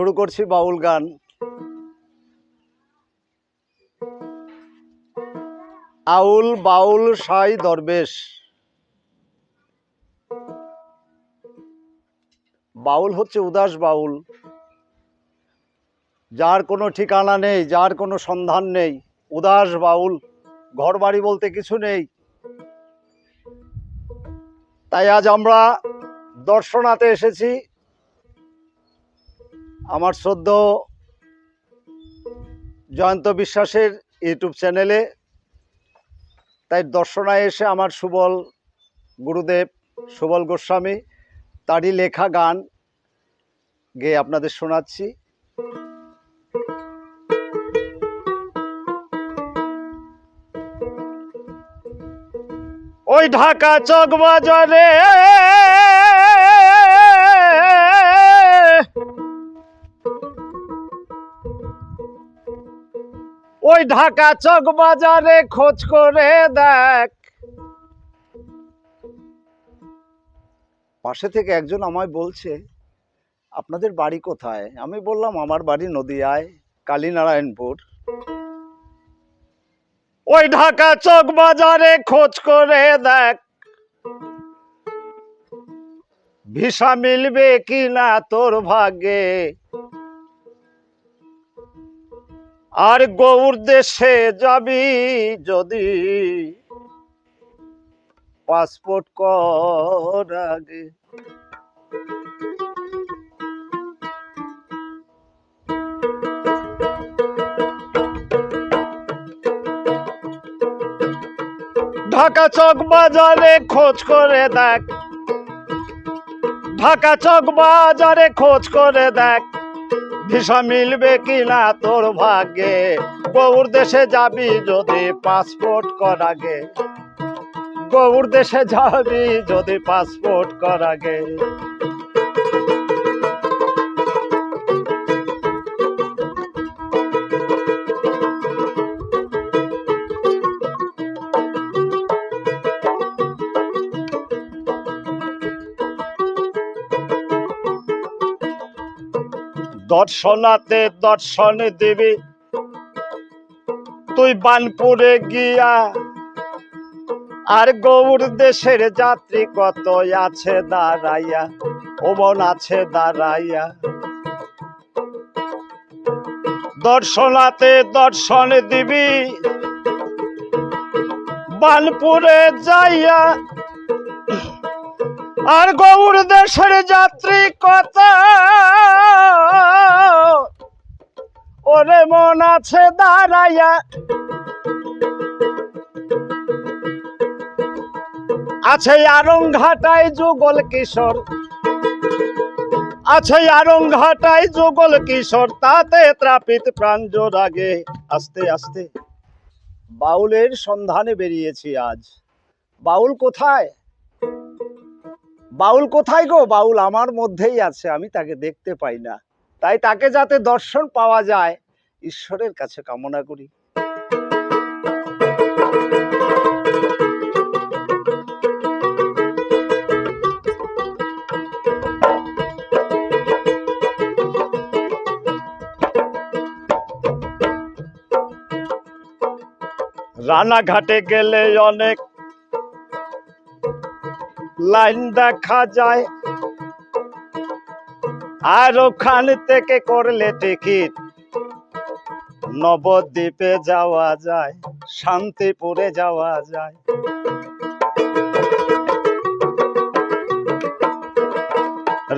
শুরু করছি বাউল গান। আউল বাউল সাই দরবেশ। বাউল হচ্ছে উদাস বাউল। যার কোনো ঠিকানা নেই, যার কোনো সন্ধান নেই, উদাস বাউল ঘর বাড়ি বলতে কিছু নেই। তাই আজ আমরা দর্শনাতে এসেছি। আমার শ্রদ্ধ জয়ন্ত বিশ্বাসের ইউটিউব চ্যানেলে। তাই দর্শনায় এসে আমার সুবল গুরুদেব, সুবল গোস্বামী, তারই লেখা গান গেয়ে আপনাদের শোনাচ্ছি। ওই ঢাকা চক বাজারে ওই ঢাকা চক বাজারে খোঁজ করে দেখ। পাশে থেকে একজন আমায় বলছে আপনাদের বাড়ি কোথায়? আমি বললাম আমার বাড়ি নদিয়ায় কালীনারায়ণপুর। ওই ঢাকা চক বাজারে খোঁজ করে দেখ। ভিসা মিলবে কি না তোর ভাগ্যে? আর গৌর দেশে যাবি যদি পাসপোর্ট কর আগে। ঢাকা চক বাজারে খোঁজ করে দেখ। ঢাকা চক বাজারে খোঁজ করে দেখ। ভিসা মিলবে কিনা তোর ভাগ্যে? গৌর দেশে যাবি যদি পাসপোর্ট কর আগে। গৌর দেশে যাবি যদি পাসপোর্ট কর আগে। দর্শনাতে দর্শন দিবি। তুই বানপুরে গিয়া, আর গৌর দেশের যাত্রী কত আছে দাঁড়াইয়া ওমন আছে দাঁড়াইয়া। দর্শনাতে দর্শন দিবি। বানপুরে যাইয়া আর গৌর দেশের যাত্রী কত ওরে মন আছে দাঁড়াইয়া। আছে আরং ঘাটায় যুগল কিশোর। আছে আরং ঘাটায় যুগল কিশোর, তাতে ত্রাপিত প্রাণ আগে। আস্তে আস্তে। বাউলের সন্ধানে বেরিয়েছি আজ। বাউল কোথায়? বাউল কোথায় গো? বাউল আমার মধ্যেই আছে, আমি তাকে দেখতে পাই না। তাই তাকে যাতে দর্শন পাওয়া যায়, ঈশ্বরের কাছে কামনা করি। রানাঘাটে গেলে অনেক লাইন দেখা যায়। আর ওখান থেকে করলে টিকিট। নবদ্বীপে যাওয়া যায়, শান্তিপুরে যাওয়া যায়।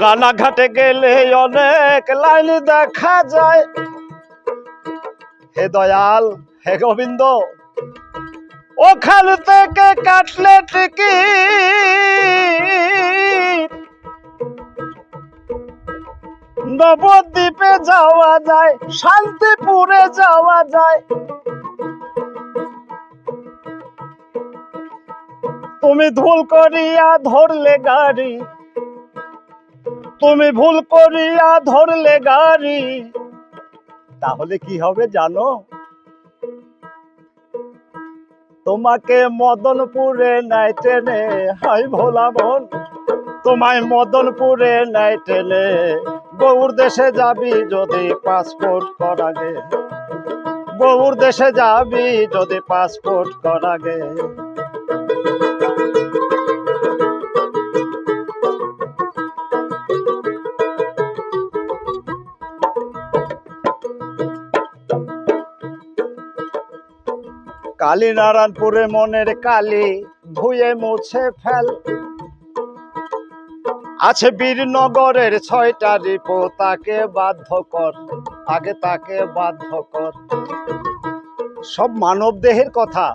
রানাঘাটে গেলে অনেক লাইন দেখা যায়। হে দয়াল, হে গোবিন্দ ওখান থেকে কাটলে টিকিট নবদ্বীপে যাওয়া যায়, শান্তিপুরে যাওয়া যায়। তুমি ভুল করিয়া ধরলে গাড়ি। তুমি ভুল করিয়া ধরলে গাড়ি। তাহলে কি হবে জানো? তোমাকে মদনপুরে নাই টেনে, হাই ভোলা মন। তোমায় মদনপুরে নাই টেনে গৌর দেশে যাবি যদি পাসপোর্ট করাগে গৌর দেশে যাবি যদি পাসপোর্ট করাগে কালী নারায়ণপুরে মনের কালী ধুয়ে মুছে ফেল। আছে বীরনগরের ছয়টা রিপো, তাকে বাধ্য কর, আগে তাকে বাধ্য কর। সব মানব দেহের কথা।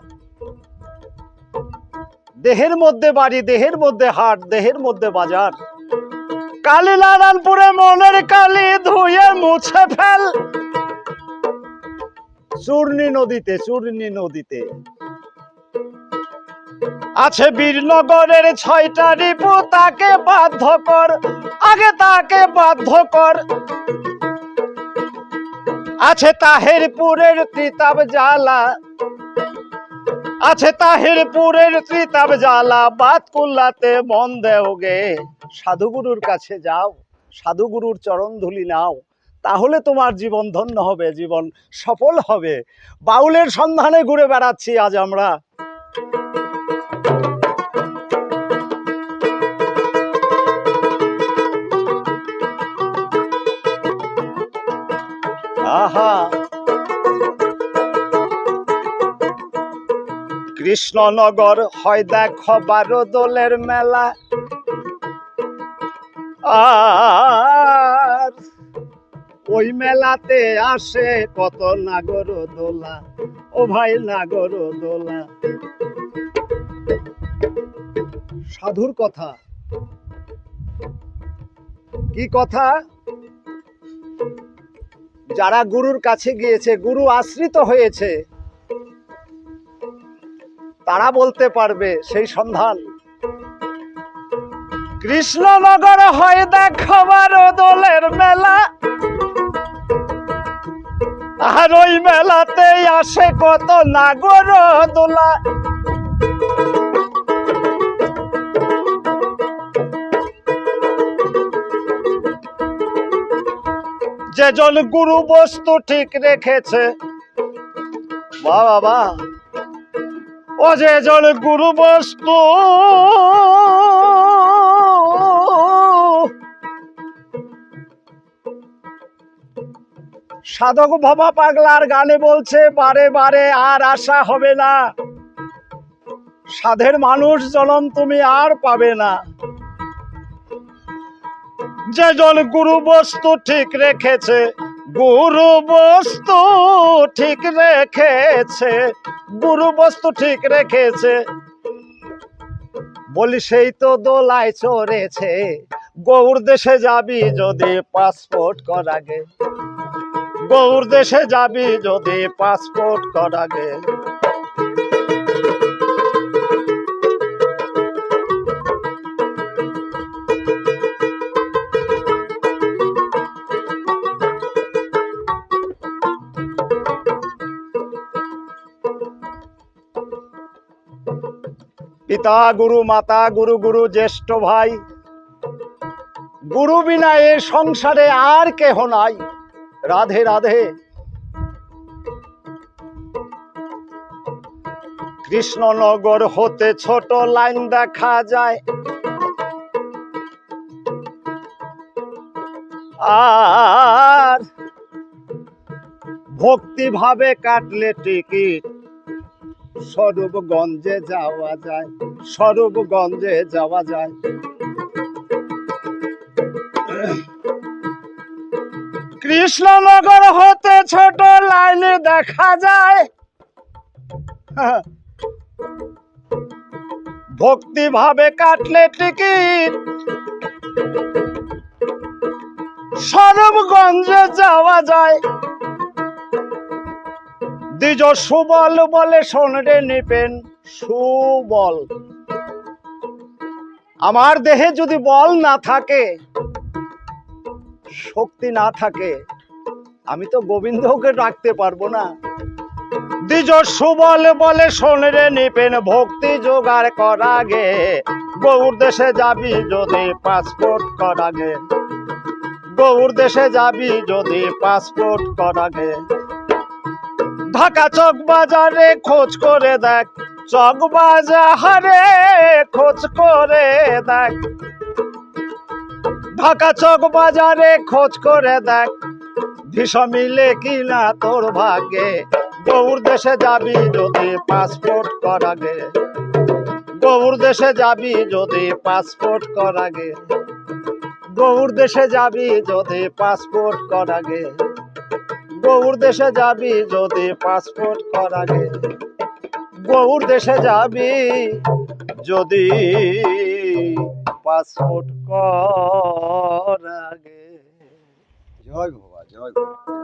দেহের মধ্যে বাড়ি, দেহের মধ্যে হাট, দেহের মধ্যে বাজার। কালী নারায়ণপুরে মনের কালী ধুয়ে মুছে ফেল। চূর্ণী নদীতে চূর্ণী নদীতে। আছে বীরনগরের ছয়টা রিপু, তাকে বাধ্য কর, আগে তাকে বাধ্য কর। আছে তাহেরপুরের ত্রিতাব জ্বালা, আছে তাহেরপুরের ত্রিতাব জ্বালা, বাতকুল্লাতে মন দেওগে সাধুগুরুর কাছে যাও, সাধুগুরুর চরণ ধুলি নাও। তাহলে তোমার জীবন ধন্য হবে, জীবন সফল হবে। বাউলের সন্ধানে ঘুরে বেড়াচ্ছি আজ আমরা। আহা। কৃষ্ণনগর হয় দেখো বারো দোলের মেলা। আর ওই মেলাতে আসে কত নাগর দোলা, ও ভাই নাগর দোলা। সাধুর কথা। কি কথা? যারা গুরুর কাছে গিয়েছে, গুরু আশ্রিত হয়েছে, তারা বলতে পারবে সেই সন্ধান। কৃষ্ণনগর হয় দেখাবার দোলের মেলা আর ওই মেলাতেই আসে কত নাগর দোলা। যে জন গুরু বস্তু ঠিক রেখেছে। বাবা ও যে জন গুরু বস্তু সাধক ভবা পাগলার গানে বলছে, বারে বারে আর আশা হবে না। সাধের মানুষ জনম তুমি আর পাবে না। যে জন গুরু বস্তু ঠিক রেখেছে, গুরু বস্তু ঠিক রেখেছে, গুরু বস্তু ঠিক রেখেছে। বলি, সেই তো দোলায় চড়েছে গৌর দেশে যাবি যদি পাসপোর্ট করাগে। গৌর দেশে যাবি যদি পাসপোর্ট করাগে পিতা, গুরু, মাতা, গুরু গুরু, জ্যেষ্ঠ ভাই। গুরু বিনা এ সংসারে আর কেহ নাই। রাধে রাধে। কৃষ্ণনগর হতে ছোট লাইন দেখা যায়। আর ভক্তিভাবে কাটলে টিকিট, স্বরূপগঞ্জে যাওয়া যায়, স্বরূপগঞ্জে যাওয়া যায়। কৃষ্ণনগর হতে ছোট লাইনে দেখা যায়। ভক্তি ভাবে কাটলে টিকিট। স্বরূপগঞ্জে যাওয়া যায়। দ্বিজ সুবল বলে শোনরে নিপেন সুবল। আমার দেহে যদি বল না থাকে শক্তি না থাকে, আমি তো গোবিন্দকে রাখতে পারব না। দ্বিজ সুবল বলে শোনরে নিপেন, ভক্তি জোগাড় করাগে গৌর দেশে যাবি যদি পাসপোর্ট করাগে গৌর দেশে যাবি যদি পাসপোর্ট করাগে ঢাকা চক বাজারে খোঁজ করে দেখ, চক বাজারে খোঁজ করে দেখ। ঢাকা চক বাজারে খোঁজ করে দেখ। ভিসা মিলে কিনা তোর ভাগে গৌর দেশে যাবি যদি পাসপোর্ট করাগে গৌর দেশে যাবি যদি পাসপোর্ট করাগে গৌর দেশে যাবি যদি পাসপোর্ট করাগে গৌর দেশে যাবি যদি পাসপোর্ট করাগে গৌর দেশে যাবি যদি পাসপোর্ট করাগে জয় বাবা জয় বাবা